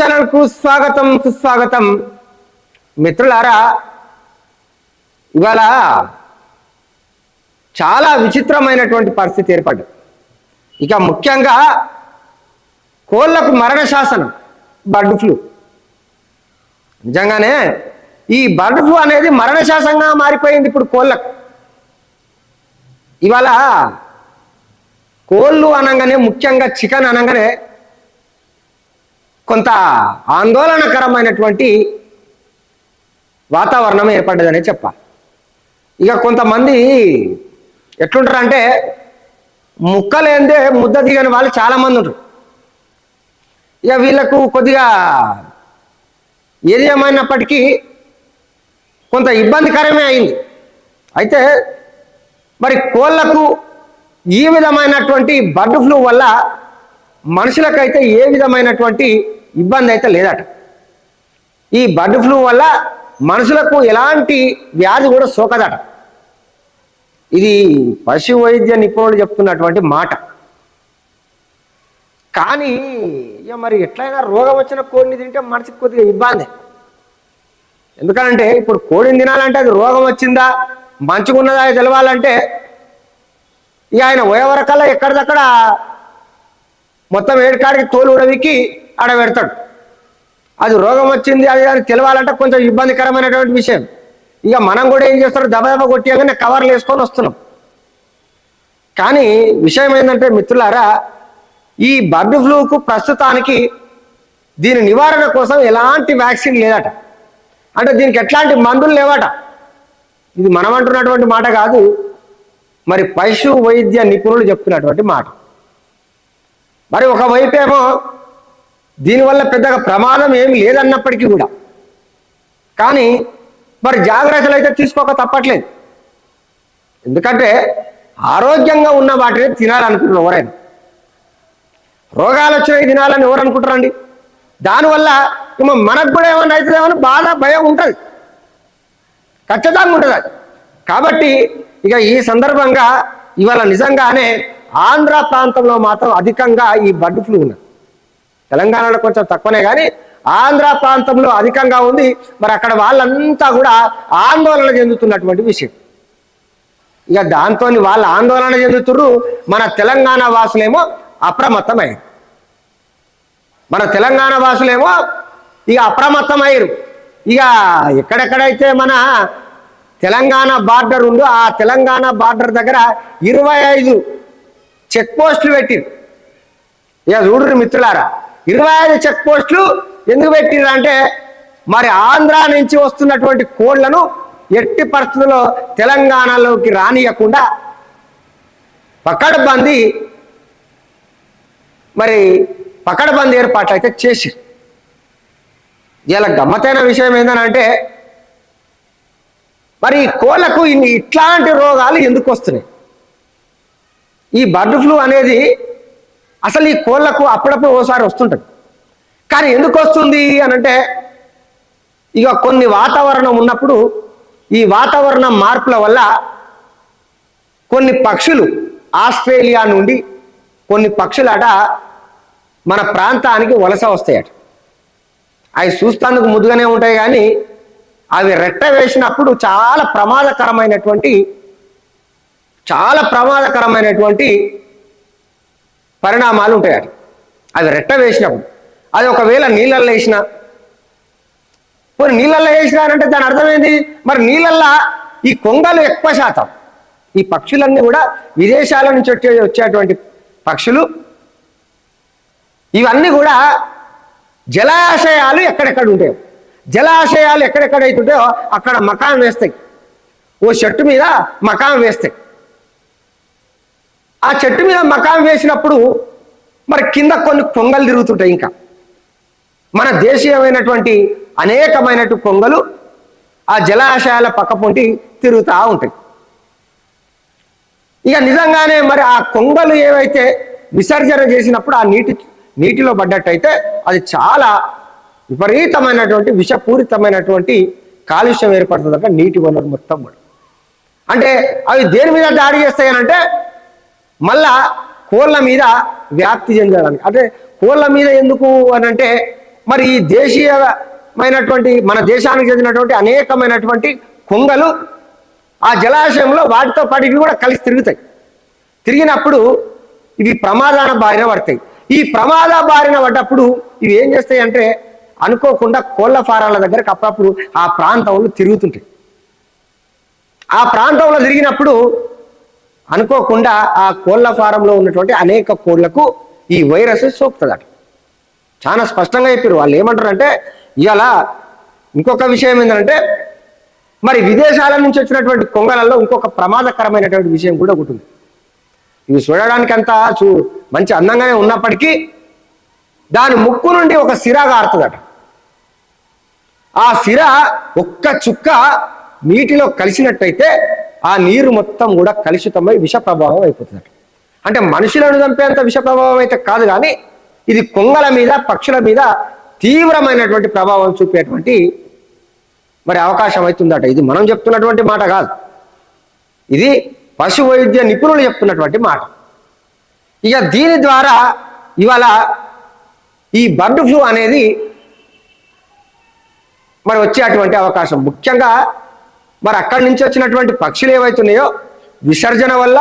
ఛానల్కు స్వాగతం సుస్వాగతం. మిత్రులారా ఇవాళ చాలా విచిత్రమైనటువంటి పరిస్థితి ఏర్పడ్డది. ఇక ముఖ్యంగా కోళ్ళకు మరణ శాసనం బర్డ్ ఫ్లూ. నిజంగానే ఈ బర్డ్ ఫ్లూ అనేది మరణ శాసనంగా మారిపోయింది ఇప్పుడు కోళ్ళకు. ఇవాళ కోళ్ళు అనగానే ముఖ్యంగా చికెన్ అనగానే కొంత ఆందోళనకరమైనటువంటి వాతావరణం ఏర్పడ్డదనే చెప్పాలి ఇక కొంతమంది ఎట్లుంటారంటే ముక్కలేందే ముద్ద దిగని వాళ్ళు చాలా మంది ఉంటారు ఇక వీళ్ళకు కొద్దిగా ఏది ఏమైనప్పటికీ కొంత ఇబ్బందికరమే అయింది. అయితే మరి కోళ్ళకు ఈ విధమైనటువంటి బర్డ్ ఫ్లూ వల్ల మనుషులకైతే ఏ విధమైనటువంటి ఇబ్బంది అయితే లేదట. ఈ బర్డ్ ఫ్లూ వల్ల మనుషులకు ఎలాంటి వ్యాధి కూడా సోకదట. ఇది పశు వైద్య నిపుణులు చెప్తున్నటువంటి మాట. కానీ ఇక మరి ఎట్లయినా రోగం వచ్చిన కోడిని తింటే మనిషికి కొద్దిగా ఇబ్బంది. ఎందుకంటే ఇప్పుడు కోడిని తినాలంటే అది రోగం వచ్చిందా? మంచుకున్నదా తెలవాలంటే ఇక ఆయన పోయేవరకల్లా ఎక్కడిదక్కడ మొత్తం ఏడుకాడికి తోలు ఉడవికి ఆడ పెడతాడు అది రోగం వచ్చింది అది అని తెలవాలంటే కొంచెం ఇబ్బందికరమైనటువంటి విషయం. ఇక మనం కూడా ఏం చేస్తారు దబదబ కొట్టియగానే కవర్లు వేసుకొని వస్తున్నాం. కానీ విషయం ఏంటంటే మిత్రులారా ఈ బర్డ్ ఫ్లూకు ప్రస్తుతానికి దీని నివారణ కోసం ఎలాంటి వ్యాక్సిన్ లేదట. అంటే దీనికి ఎట్లాంటి మందులు లేవట. ఇది మనం అంటున్నటువంటి మాట కాదు మరి పశు వైద్య నిపుణులు చెప్తున్నటువంటి మాట. మరి ఒకవైపేమో దీనివల్ల పెద్దగా ప్రమాదం ఏమి లేదన్నప్పటికీ కూడా. కానీ మరి జాగ్రత్తలు అయితే తీసుకోక తప్పట్లేదు. ఎందుకంటే ఆరోగ్యంగా ఉన్న వాటిని తినాలనుకుంటున్నారు ఎవరైనా. రోగాలు వచ్చినవి తినాలని ఎవరు అనుకుంటారండి దానివల్ల మనకు కూడా ఏమన్నా అవుతుందేమని అని బాధ భయం ఉంటుంది. ఖచ్చితంగా ఉంటుంది అది. కాబట్టి ఇక ఈ సందర్భంగా ఇవాళ నిజంగానే ఆంధ్ర ప్రాంతంలో మాత్రం అధికంగా ఈ బర్డ్ ఫ్లూ ఉన్నది. తెలంగాణలో కొంచెం తక్కువనే కానీ ఆంధ్ర ప్రాంతంలో అధికంగా ఉంది. మరి అక్కడ వాళ్ళంతా కూడా ఆందోళన చెందుతున్నటువంటి విషయం. ఇక దాంతో వాళ్ళు ఆందోళన చెందుతుర్రు. మన తెలంగాణ వాసులేమో అప్రమత్తమయ్యారు. మన తెలంగాణ వాసులేమో ఇక అప్రమత్తమయ్యారు. ఇక ఎక్కడెక్కడైతే మన తెలంగాణ బార్డర్ ఉందో ఆ తెలంగాణ బార్డర్ దగ్గర ఇరవై ఐదు చెక్ పోస్టులు పెట్టిరు ఇక చూడరు మిత్రులారా ఇరవై ఐదు చెక్ పోస్టులు ఎందుకు పెట్టిరు అంటే మరి ఆంధ్ర నుంచి వస్తున్నటువంటి కోళ్ళను ఎట్టి పరిస్థితుల్లో తెలంగాణలోకి రానియకుండా పకడ్బందీ మరి పకడ్బందీ ఏర్పాట్లు అయితే చేసి ఇలా గమ్మతైన విషయం ఏంటంటే మరి ఈ కోళ్ళకు ఇన్ని ఇట్లాంటి రోగాలు ఎందుకు వస్తున్నాయి? ఈ బర్డ్ ఫ్లూ అనేది అసలు ఈ కోళ్ళకు అప్పుడప్పుడు ఓసారి వస్తుంటుంది. కానీ ఎందుకు వస్తుంది అని అంటే ఇక కొన్ని వాతావరణం ఉన్నప్పుడు ఈ వాతావరణ మార్పుల వల్ల కొన్ని పక్షులు ఆస్ట్రేలియా నుండి కొన్ని పక్షులట మన ప్రాంతానికి వలస వస్తాయట. అవి చూస్తానికి ముద్దుగానే ఉంటాయి కానీ అవి రెట్ట వేసినప్పుడు చాలా ప్రమాదకరమైనటువంటి చాలా ప్రమాదకరమైనటువంటి పరిణామాలు ఉంటాయట అవి రెట్ట వేసినప్పుడు. అది ఒకవేళ నీళ్ళల్లో వేసిన. మరి నీళ్ళల్లో వేసినారంటే దాని అర్థం మరి నీళ్ళల్లో ఈ కొంగలు ఎక్కువ శాతం. ఈ పక్షులన్నీ కూడా విదేశాల నుంచి వచ్చే వచ్చేటువంటి పక్షులు. ఇవన్నీ కూడా జలాశయాలు ఎక్కడెక్కడ ఉంటాయో. జలాశయాలు ఎక్కడెక్కడైతుంటాయో అక్కడ మకాం వేస్తాయి. ఓ చెట్టు మీద మకాం వేస్తాయి. ఆ చెట్టు మీద మకాం వేసినప్పుడు మరి కింద కొన్ని కొంగలు తిరుగుతుంటాయి ఇంకా. మన దేశీయమైనటువంటి అనేకమైనటువంటి కొంగలు ఆ జలాశయాల పక్క పొంటి తిరుగుతూ ఉంటాయి. ఇక నిజంగానే మరి ఆ కొంగలు ఏవైతే విసర్జన చేసినప్పుడు ఆ నీటి నీటిలో పడ్డట్టయితే అది చాలా విపరీతమైనటువంటి విషపూరితమైనటువంటి కాలుష్యం ఏర్పడుతుందట నీటి వనరు మొత్తం కూడా. అంటే అవి దేని మీద దాడి చేస్తాయనంటే మళ్ళా కోళ్ళ మీద వ్యాప్తి చెందడానికి. అంటే కోళ్ళ మీద ఎందుకు అని అంటే మరి ఈ దేశీయమైనటువంటి మన దేశానికి చెందినటువంటి అనేకమైనటువంటి కొంగలు ఆ జలాశయంలో వాటితో పాటు ఇవి కూడా కలిసి తిరుగుతాయి. తిరిగినప్పుడు ఇవి ప్రమాదాన బారిన పడతాయి. ఈ ప్రమాద బారిన పడ్డప్పుడు ఇవి ఏం చేస్తాయి అంటే అనుకోకుండా కోళ్ళ ఫారాల దగ్గరకు అప్పుడప్పుడు ఆ ప్రాంతంలో తిరుగుతుంటాయి. ఆ ప్రాంతంలో తిరిగినప్పుడు అనుకోకుండా ఆ కోళ్ళ ఫారంలో ఉన్నటువంటి అనేక కోళ్ళకు ఈ వైరస్ సోకుతుందట. చాలా స్పష్టంగా చెప్పారు వాళ్ళు ఏమంటారంటే ఇవాళ ఇంకొక విషయం ఏంటంటే మరి విదేశాల నుంచి వచ్చినటువంటి కొంగలలో ఇంకొక ప్రమాదకరమైనటువంటి విషయం కూడా ఒకటి ఉంది. ఇవి చూడడానికి అంతా చూ మంచి అందంగానే ఉన్నప్పటికీ దాని ముక్కు నుండి ఒక సిర గారుతుందట. ఆ సిర ఒక్క చుక్క నీటిలో కలిసినట్టయితే ఆ నీరు మొత్తం కూడా కలుషితమై విష ప్రభావం అయిపోతుందట అంటే మనుషులను చంపేంత విష ప్రభావం అయితే కాదు కానీ ఇది కొంగల మీద పక్షుల మీద తీవ్రమైనటువంటి ప్రభావం చూపేటువంటి మరి అవకాశం అవుతుందట. ఇది మనం చెప్తున్నటువంటి మాట కాదు. ఇది పశు వైద్య నిపుణులు చెప్తున్నటువంటి మాట. ఇక దీని ద్వారా ఇవాళ ఈ బర్డ్ ఫ్లూ అనేది మరి వచ్చేటువంటి అవకాశం. ముఖ్యంగా మరి అక్కడి నుంచి వచ్చినటువంటి పక్షులు ఏవైతున్నాయో విసర్జన వల్ల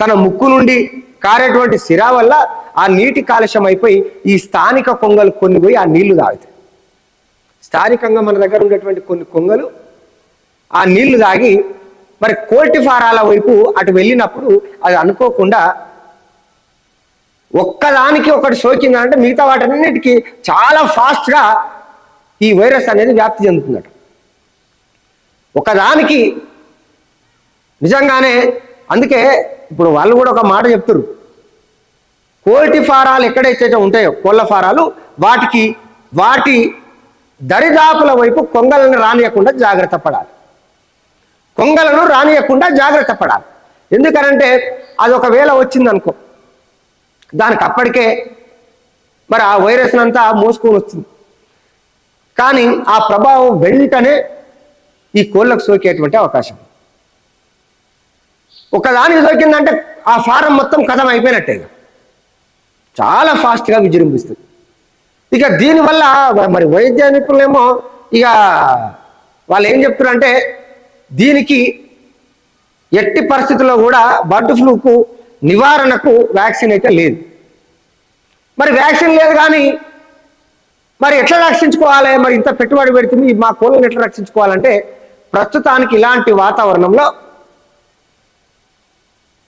తన ముక్కు నుండి కారేటువంటి సిరా వల్ల ఆ నీటి కాలుష్యం అయిపోయి ఈ స్థానిక కొంగలు కొన్ని పోయి ఆ నీళ్ళు తాగుతాయి. స్థానికంగా మన దగ్గర ఉండేటువంటి కొన్ని కొంగలు ఆ నీళ్ళు తాగి మరి కోటి ఫారాల వైపు అటు వెళ్ళినప్పుడు అది అనుకోకుండా ఒక్కదానికి ఒకటి సోకిందంటే మిగతా వాటన్నిటికీ చాలా ఫాస్ట్గా ఈ వైరస్ అనేది వ్యాప్తి చెందుతుందట ఒకదానికి నిజంగానే అందుకే ఇప్పుడు వాళ్ళు కూడా ఒక మాట చెప్తారు కోల్టి ఫారాలు ఎక్కడైతే ఉంటాయో కోళ్ళ ఫారాలు వాటికి వాటి దరిదాపుల వైపు కొంగలను రానియకుండా జాగ్రత్త పడాలి. కొంగలను రానియకుండా జాగ్రత్త పడాలి. ఎందుకనంటే అది ఒకవేళ వచ్చిందనుకో దానికి అప్పటికే మరి ఆ వైరస్ అంతా మోసుకొని వస్తుంది. కానీ ఆ ప్రభావం వెంటనే ఈ కోళ్ళకు సోకేటువంటి అవకాశం. ఒకదానికి సోకిందంటే ఆ ఫారం మొత్తం కథం అయిపోయినట్టే చాలా ఫాస్ట్గా విజృంభిస్తుంది. ఇక దీనివల్ల మరి వైద్య నిపుణులేమో ఇక వాళ్ళు ఏం చెప్తున్నారంటే దీనికి ఎట్టి పరిస్థితుల్లో కూడా బర్డ్ ఫ్లూకు నివారణకు వ్యాక్సిన్ అయితే లేదు. మరి వ్యాక్సిన్ లేదు కానీ మరి ఎట్లా రక్షించుకోవాలి? మరి ఇంత పెట్టుబడి పెడుతుంది మా కోళ్ళని ఎట్లా రక్షించుకోవాలంటే ప్రస్తుతానికి ఇలాంటి వాతావరణంలో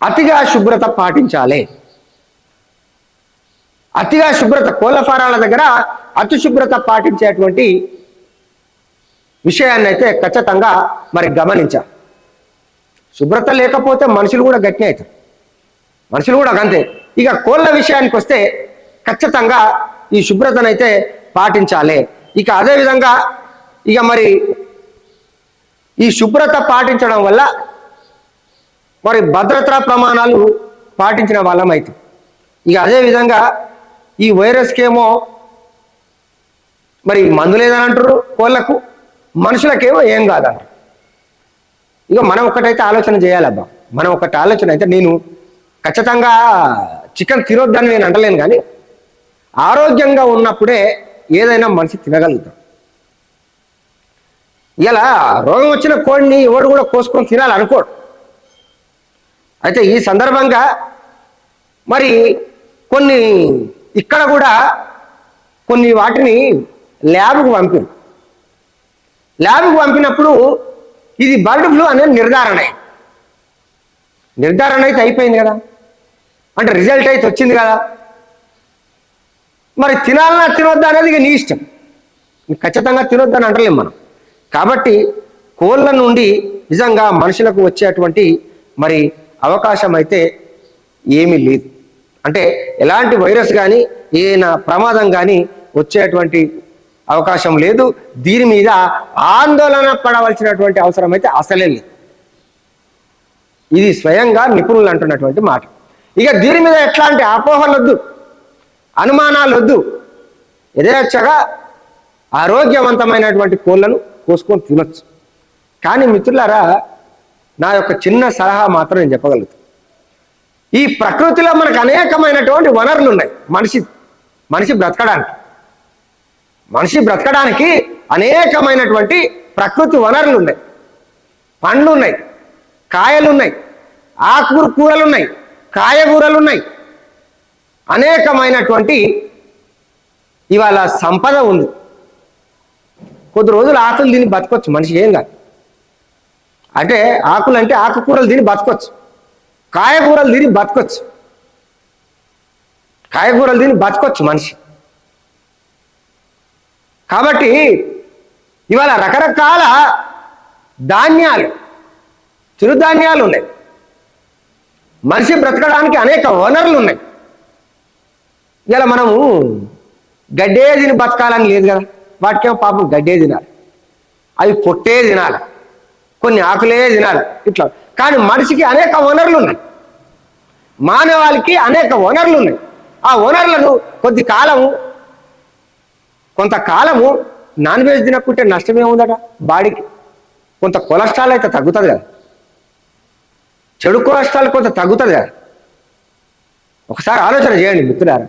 అతిగా శుభ్రత పాటించాలి. అతిగా శుభ్రత కోళ్ళ ఫారాల దగ్గర అతి శుభ్రత పాటించేటువంటి విషయాన్ని అయితే ఖచ్చితంగా మరి గమనించాలి. శుభ్రత లేకపోతే మనుషులు కూడా గట్టినే అవుతారు. మనుషులు కూడా అంతే ఇక కోళ్ళ విషయానికి వస్తే ఖచ్చితంగా ఈ శుభ్రతనైతే పాటించాలి. ఇక అదేవిధంగా ఇక మరి ఈ శుభ్రత పాటించడం వల్ల మరి భద్రతా ప్రమాణాలు పాటించిన వాళ్ళం అయితే ఇక అదేవిధంగా ఈ వైరస్కేమో మరి మందు లేదని అంటారు కోళ్ళకు మనుషులకేమో ఏం కాదంటారు ఇక మనం ఒకటైతే ఆలోచన చేయాలబ్బా. మనం ఒకటి ఆలోచన అయితే నేను ఖచ్చితంగా చికెన్ తినొద్దని నేను అంటలేను కానీ ఆరోగ్యంగా ఉన్నప్పుడే ఏదైనా మనిషి తినగలుగుతాం ఇలా రోగం వచ్చిన కోడిని ఎవడు కూడా కోసుకొని తినాలనుకోడు అయితే ఈ సందర్భంగా మరి కొన్ని ఇక్కడ కూడా కొన్ని వాటిని ల్యాబ్కు పంపారు. ల్యాబ్కు పంపినప్పుడు ఇది బర్డ్ ఫ్లూ అనేది నిర్ధారణ నిర్ధారణ అయితే అయిపోయింది కదా? అంటే రిజల్ట్ అయితే వచ్చింది కదా? మరి తినాలన్నా తినొద్దా అనేది ఇక నీ ఇష్టం. ఖచ్చితంగా తినొద్దని అంటలేం మనం. కాబట్టి కోళ్ళ నుండి నిజంగా మనుషులకు వచ్చేటువంటి మరి అవకాశం అయితే ఏమీ లేదు. అంటే ఎలాంటి వైరస్ కానీ ఏదైనా ప్రమాదం కానీ వచ్చేటువంటి అవకాశం లేదు. దీని మీద ఆందోళన పడవలసినటువంటి అవసరం అయితే అసలే లేదు. ఇది స్వయంగా నిపుణులు అంటున్నటువంటి మాట. ఇక దీని మీద ఎట్లాంటి అపోహలొద్దు అనుమానాలు వద్దు. యథేచ్ఛగా ఆరోగ్యవంతమైనటువంటి కోళ్ళను కోసుకొని తినొచ్చు. కానీ మిత్రులారా నా యొక్క చిన్న సలహా మాత్రం నేను చెప్పగలుగుతాను ఈ ప్రకృతిలో మనకు అనేకమైనటువంటి వనరులు ఉన్నాయి. మనిషి మనిషి బ్రతకడానికి. మనిషి బ్రతకడానికి అనేకమైనటువంటి ప్రకృతి వనరులు ఉన్నాయి. పండ్లు ఉన్నాయి కాయలు ఉన్నాయి ఆకుకూర కూరలు ఉన్నాయి కాయగూరలు ఉన్నాయి అనేకమైనటువంటి ఇవాళ సంపద ఉంది. కొద్ది రోజులు ఆకులు తిని బతకొచ్చు మనిషి ఏం కాదు. అంటే ఆకులు అంటే ఆకుకూరలు తిని బతకొచ్చు కాయకూరలు తిని బతకొచ్చు కాయకూరలు తిని బతకొచ్చు మనిషి. కాబట్టి ఇవాళ రకరకాల ధాన్యాలు చిరుధాన్యాలు ఉన్నాయి. మనిషి బ్రతకడానికి అనేక వనరులు ఉన్నాయి. ఇలా మనము గడ్డే తిని బతకాలని లేదు కదా. వాటికేమో పాపం గడ్డే తినాలి. అవి పొట్టే తినాలి. కొన్ని ఆకులే తినాలి. ఇట్లా. కానీ మనిషికి అనేక వనరులు ఉన్నాయి. మానవాళికి అనేక వనరులు ఉన్నాయి. ఆ వనరులను కొద్ది కాలము కొంతకాలము నాన్ వెజ్ తినకుంటే నష్టమేముందట బాడీకి. కొంత కొలెస్ట్రాల్ అయితే తగ్గుతుంది కదా. చెడు కొలెస్ట్రాల్ కొంత తగ్గుతుంది కదా. ఒకసారి ఆలోచన చేయండి మిత్రులారా.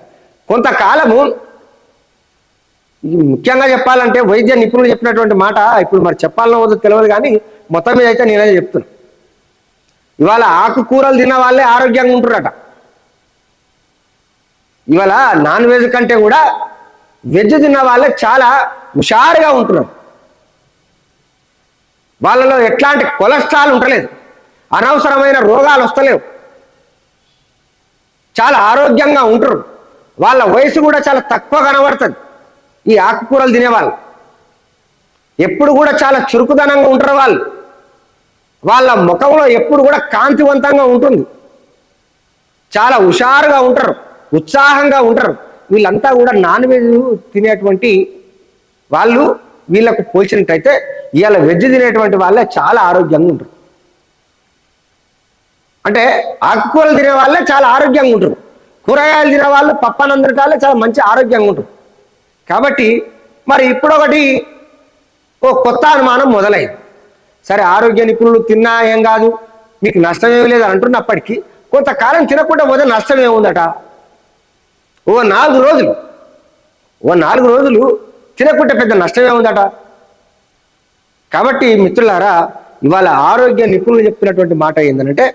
కొంతకాలము ముఖ్యంగా చెప్పాలంటే వైద్య నిపుణులు చెప్పినటువంటి మాట ఇప్పుడు మరి చెప్పాలనో వద్దు తెలియదు కానీ మొత్తం మీద అయితే నేనే చెప్తున్నా. ఇవాళ ఆకుకూరలు తిన్న వాళ్ళే ఆరోగ్యంగా ఉంటున్నారట ఇవాళ నాన్ వెజ్ కంటే కూడా వెజ్ తిన్న వాళ్ళే చాలా హుషారుగా ఉంటున్నారు. వాళ్ళలో ఎట్లాంటి కొలెస్ట్రాల్ ఉండలేదు. అనవసరమైన రోగాలు వస్తలేవు. చాలా ఆరోగ్యంగా ఉంటారు వాళ్ళ వయసు కూడా చాలా తక్కువ కనబడుతుంది. ఈ ఆకుకూరలు తినేవాళ్ళు. ఎప్పుడు కూడా చాలా చురుకుదనంగా ఉంటారు వాళ్ళు. వాళ్ళ ముఖంలో ఎప్పుడు కూడా కాంతివంతంగా ఉంటుంది. చాలా హుషారుగా ఉంటారు ఉత్సాహంగా ఉంటారు. వీళ్ళంతా కూడా నాన్ వెజ్ తినేటువంటి వాళ్ళు వీళ్ళకు పోల్చినట్టయితే ఇవాళ వెజ్ తినేటువంటి వాళ్ళే చాలా ఆరోగ్యంగా ఉంటారు. అంటే ఆకుకూరలు తినే వాళ్ళే చాలా ఆరోగ్యంగా ఉంటారు. కూరగాయలు తినే వాళ్ళు పప్పనందరికాలే చాలా మంచి ఆరోగ్యంగా ఉంటారు. కాబట్టి మరి ఇప్పుడొకటి ఓ కొత్త అనుమానం మొదలైంది. సరే ఆరోగ్య నిపుణులు తిన్నా ఏం కాదు మీకు నష్టమేమి లేదు అంటున్నప్పటికీ కొంతకాలం తినకుండా పోతే నష్టమేముందట ఓ నాలుగు రోజులు ఓ నాలుగు రోజులు తినకుంటే పెద్ద నష్టమే ఉందట కాబట్టి మిత్రులారా ఇవాళ ఆరోగ్య నిపుణులు చెప్పినటువంటి మాట ఏంటంటే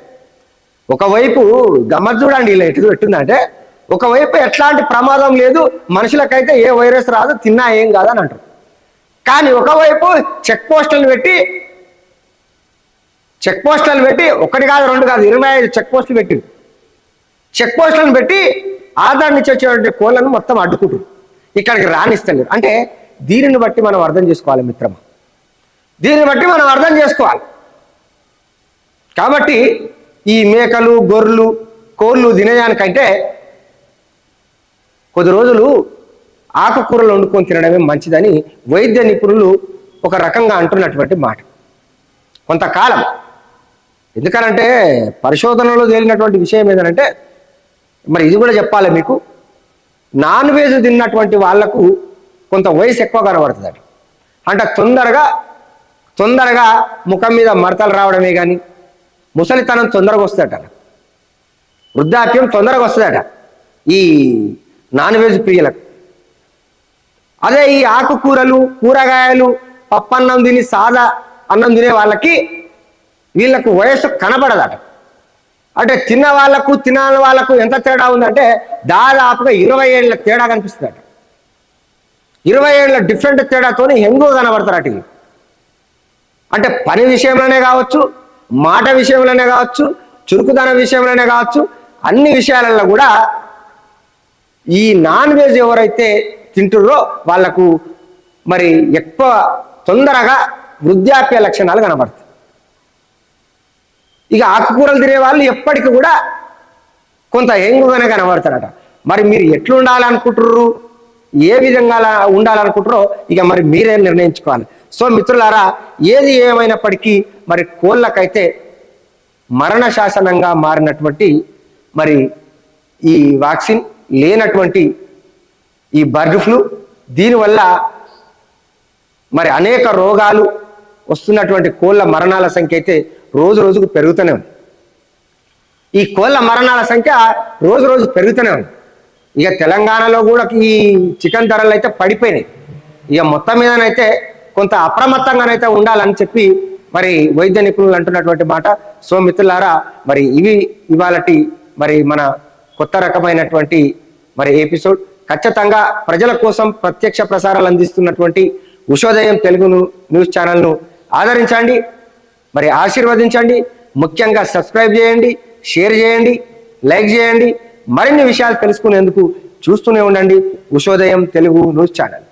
ఒకవైపు గమ్మత్ చూడండి ఇలా ఎటు పెట్టిందంటే ఒకవైపు ఎట్లాంటి ప్రమాదం లేదు మనుషులకైతే ఏ వైరస్ రాదు తిన్నా ఏం కాదని అంటారు. కానీ ఒకవైపు చెక్ పోస్టులను పెట్టి చెక్ పోస్టులను పెట్టి ఒకటి కాదు రెండు కాదు ఇరవై ఐదు చెక్ పోస్టులు పెట్టి చెక్ పోస్టులను పెట్టి ఆధార్ నుంచి వచ్చేటువంటి కోళ్ళను మొత్తం అడ్డుకుంటారు. ఇక్కడికి రాణిస్తలేరు అంటే దీనిని బట్టి మనం అర్థం చేసుకోవాలి మిత్రమా? దీన్ని బట్టి మనం అర్థం చేసుకోవాలి. కాబట్టి ఈ మేకలు గొర్రెలు కోళ్ళు తినేదానికంటే కొద్ది రోజులు ఆకుకూరలు వండుకొని తినడమే మంచిదని వైద్య నిపుణులు ఒక రకంగా అంటున్నటువంటి మాట. కొంతకాలం. ఎందుకనంటే పరిశోధనలో తేలినటువంటి విషయం ఏంటంటే మరి ఇది కూడా చెప్పాలి మీకు? నాన్ వెజ్ తిన్నటువంటి వాళ్ళకు కొంత వయసు ఎక్కువ కనబడుతుంది అంటే తొందరగా తొందరగా ముఖం మీద మడతలు రావడమే కానీ ముసలితనం తొందరగా వస్తుందట. వృద్ధాప్యం తొందరగా వస్తుందట. ఈ నాన్ వెజ్ ప్రియులకు. అదే ఈ ఆకుకూరలు కూరగాయలు పప్పన్నం తిని సాదా అన్నం తినే వాళ్ళకి వీళ్ళకు వయస్సు కనబడదట. అంటే తిన్న వాళ్ళకు తినని వాళ్ళకు ఎంత తేడా ఉందంటే దాదాపుగా ఇరవై ఏళ్ళ తేడా కనిపిస్తుందట. ఇరవై ఏళ్ళ డిఫరెంట్ తేడాతోని ఎంగో కనబడతారట అంటే పని విషయంలోనే కావచ్చు మాట విషయంలోనే కావచ్చు చురుకుదన విషయంలోనే కావచ్చు అన్ని విషయాలలో కూడా ఈ నాన్ వెజ్ ఎవరైతే తింటుర్రో వాళ్ళకు మరి ఎక్కువ తొందరగా వృద్ధాప్య లక్షణాలు కనబడతాయి. ఇక ఆకుకూరలు తినే వాళ్ళు ఎప్పటికీ కూడా కొంత హెంగుగానే కనబడతారట. మరి మీరు ఎట్లా ఉండాలనుకుంటుర్రు ఏ విధంగా అలా ఉండాలనుకుంటారో ఇక మరి మీరే నిర్ణయించుకోవాలి. సో మిత్రులారా ఏది ఏమైనప్పటికీ మరి కోళ్ళకైతే మరణ శాసనంగా మారినటువంటి మరి ఈ వ్యాక్సిన్ లేనటువంటి ఈ బర్డ్ ఫ్లూ దీనివల్ల మరి అనేక రోగాలు వస్తున్నటువంటి కోళ్ళ మరణాల సంఖ్య అయితే రోజు రోజుకు పెరుగుతూనే ఉంది. ఈ కోళ్ళ మరణాల సంఖ్య రోజు రోజు పెరుగుతూనే ఉంది. ఇక తెలంగాణలో కూడా ఈ చికెన్ ధరలు అయితే పడిపోయినాయి. ఇక మొత్తం మీదనైతే కొంత అప్రమత్తంగానైతే ఉండాలని చెప్పి మరి వైద్య నిపుణులు అంటున్నటువంటి మాట. సో మిత్రులారా మరి ఇవి ఇవాళటి మరి మన కొత్త రకమైనటువంటి మరి ఎపిసోడ్ ఖచ్చితంగా ప్రజల కోసం ప్రత్యక్ష ప్రసారాలు అందిస్తున్నటువంటి ఉషోదయం తెలుగును న్యూస్ ఛానల్ను ఆదరించండి మరి ఆశీర్వదించండి ముఖ్యంగా సబ్స్క్రైబ్ చేయండి షేర్ చేయండి లైక్ చేయండి మరిన్ని విషయాలు తెలుసుకునేందుకు చూస్తూనే ఉండండి ఉషోదయం తెలుగు న్యూస్ ఛానల్.